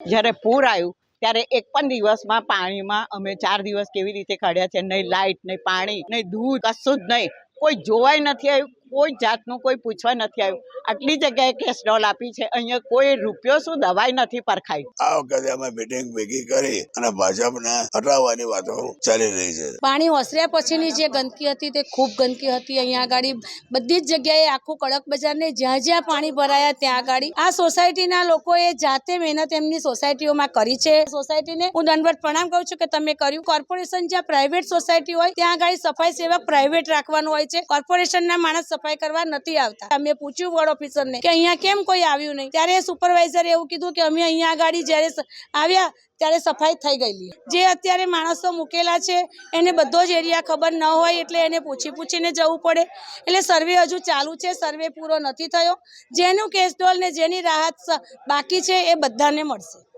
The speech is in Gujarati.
જ્યારે પૂર આવ્યું, ત્યારે એક પણ દિવસમાં પાણીમાં અમે ચાર દિવસ કેવી રીતે કાઢ્યા છે? નહીં લાઇટ નહીં પાણી, નહીં દૂધ, કશું જ નહીં. કોઈ જોવાય નથી આવ્યું. કોઈ જાતનું કોઈ પૂછવા નથી આવ્યું. આટલી જગ્યાએ કેસ ડોલ આપી છે અહીંયા કોઈ રૂપિયો શું દવાઈ નથી પરખાઈ આ વખતે અમે મિટિંગ ભેગી કરી અને ભાજપને હટાવવાની વાતો ચાલી રહી છે. પાણી ઓસર્યા પછીની જે ગંદકી હતી તે ખૂબ ગંદકી હતી. અહીંયા આગળ બધી જ જગ્યાએ આખું કડક બજારને જ્યાં જ્યાં પાણી ભરાયા ત્યાં આગળ આ સોસાયટીના લોકોએ જાતે મહેનત એમની સોસાયટીઓમાં કરી છે. સોસાયટીને હું દંડવત પ્રણામ કરું છું કે તમે કર્યું. કોર્પોરેશન જ્યાં પ્રાઇવેટ સોસાયટી હોય ત્યાં આગળ સફાઈ સેવક પ્રાઇવેટ રાખવાનું હોય છે. કોર્પોરેશનના માણસ સફાઈ કરવા નથી આવતા. અમે પૂછ્યું વોર્ડ ઓફિસરને કે અહીંયા કેમ કોઈ આવ્યું નહીં? ત્યારે સુપરવાઇઝરે એવું કીધું કે અમે અહીંયા આગળ જ્યારે આવ્યા ત્યારે સફાઈ થઈ ગયેલી. જે અત્યારે માણસો મૂકેલા છે, એને બધો જ એરિયા ખબર ન હોય એટલે એને પૂછી પૂછીને જવું પડે. એટલે સર્વે હજુ ચાલુ છે, સર્વે પૂરો નથી થયો. જેનું કેસડોલ ને જેની રાહત બાકી છે એ બધાને મળશે.